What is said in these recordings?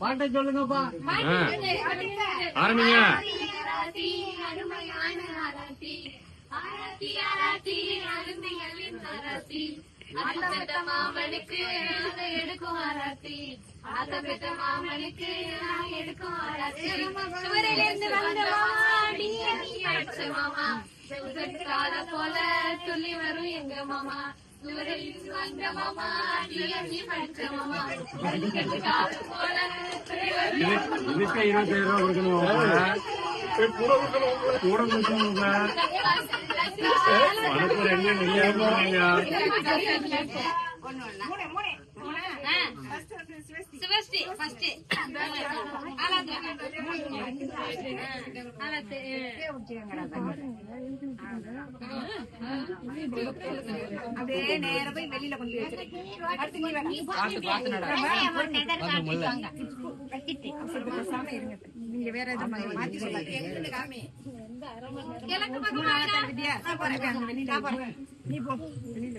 பாட்டை சொல்லுங்கப்பா. ஆரம்பிங்க மாமனுக்கு எடுக்கும் ஆராத்தி ஆத்த பெத்த மாமனுக்கு நாங்க எடுக்கும் ஆராத்தி சுவரிலிருந்து வந்த மாமா போல துள்ளி வரும் எங்க மாமா சுவரிலிருந்து இதுக்கு இருபத்தாயிரம் கொடுக்கணும் கூட கொடுக்கணும் ரெண்டு சிவஸ்ரீ ஃபர்ஸ்ட் அப்படியே நேரா போய் வெளியில கொண்டு நீங்க வேற எதுவும் நீ போ வெளியில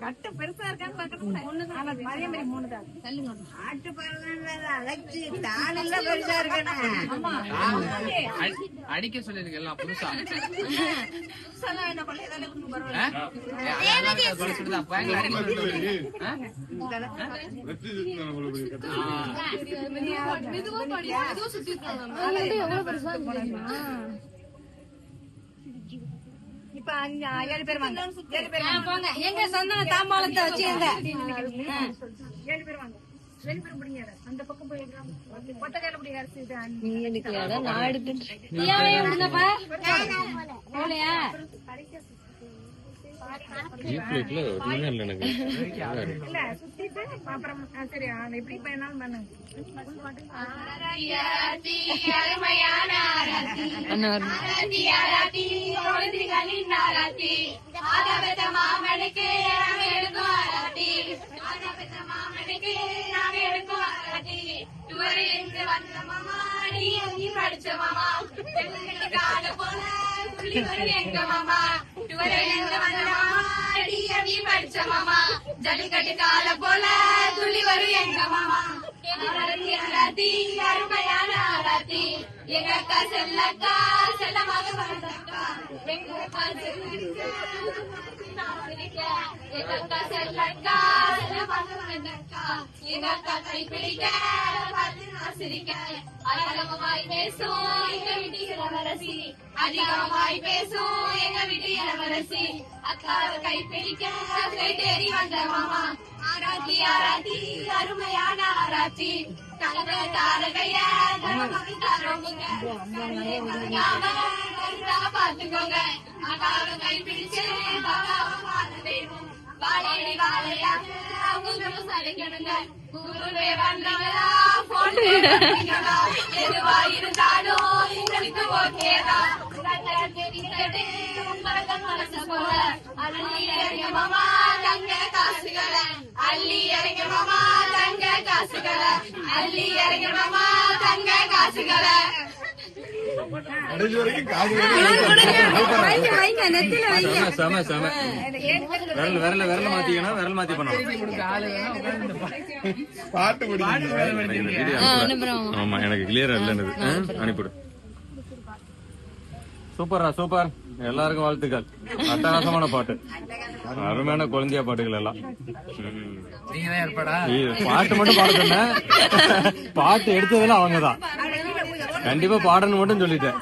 கட்டு பெருசா இருக்கான்னு பாக்கணும் மாதிரி மூணு. தான் ஆட்டு பறவை அழைச்சு தானெல்லாம் பெருசா இருக்கணும் அடிக்க சொல்லிருக்க எல்லாம் புதுசா. சொன்னா என்ன கொள்ளைய தானே கொண்டு இப்ப ஏழு பேர் வாங்க. ஏழு பேர் வாங்க. எங்க சந்தன தாம்பாளத்தை வச்சுங்க ஏழு பேர் வாங்க. ஏழு பேர் முடிங்க அந்த பக்கம் போய் கொத்த கையில முடிய அரிசி இல்ல ஆ, சரி எப்படி பண்ணுங்க ஜல்லிக்கட்டு கால போல துள்ளி வரும் எங்க மாமா ஆராத்தி ஆராத்தி அருமையான எங்க அக்கா செல்லக்கா செல்லமாக வளர்ந்தக்கா எங்க அக்கா செல்லக்கா எங்க அக்கா செல்லக்கா செல்லமாக வளர்ந்தக்கா எங்க அக்கா கை பிடிக்க பார்த்து நான் சிரிக்க அதிகமாய் பேசும் எங்க வீட்டு இளவரசி. அதிகமாய் பேசும் எங்க வீட்டு இளவரசி. அக்காவை கை பிடிக்க தேடி வந்த மாமா. ஆராத்தி ஆராத்தி அருமையான ஆராத்தி. தங்க தாரகையா பாத்துக்கோங்க அக்காவை கை வாழையடி வாழையா அவங்களும் சளைக்கணுங்க குருவே வந்தவரா போன் எதுவா இருந்தாலும் எங்களுக்கு ஓகேதான் மனசு போல அள்ளி மாமா அள்ளி இறங்க மாமா தங்க காசுகளை. செம செம விரல் விரல விரல மாத்திக்கணும் விரல் மாத்தி பண்ணணும். ஆமா எனக்கு கிளியரா இல்லைன்னு அனுப்பிடு சூப்பர்ரா சூப்பர். எல்லாருக்கும் வாழ்த்துக்கள். அட்டகாசமான பாட்டு. அருமையான குழந்தையா பாட்டுகள் எல்லாம். பாட்டு மட்டும் பாட சொன்னேன். பாட்டு எடுத்ததெல்லாம் அவங்கதான். கண்டிப்பா பாடணும் மட்டும் சொல்லிட்டேன்.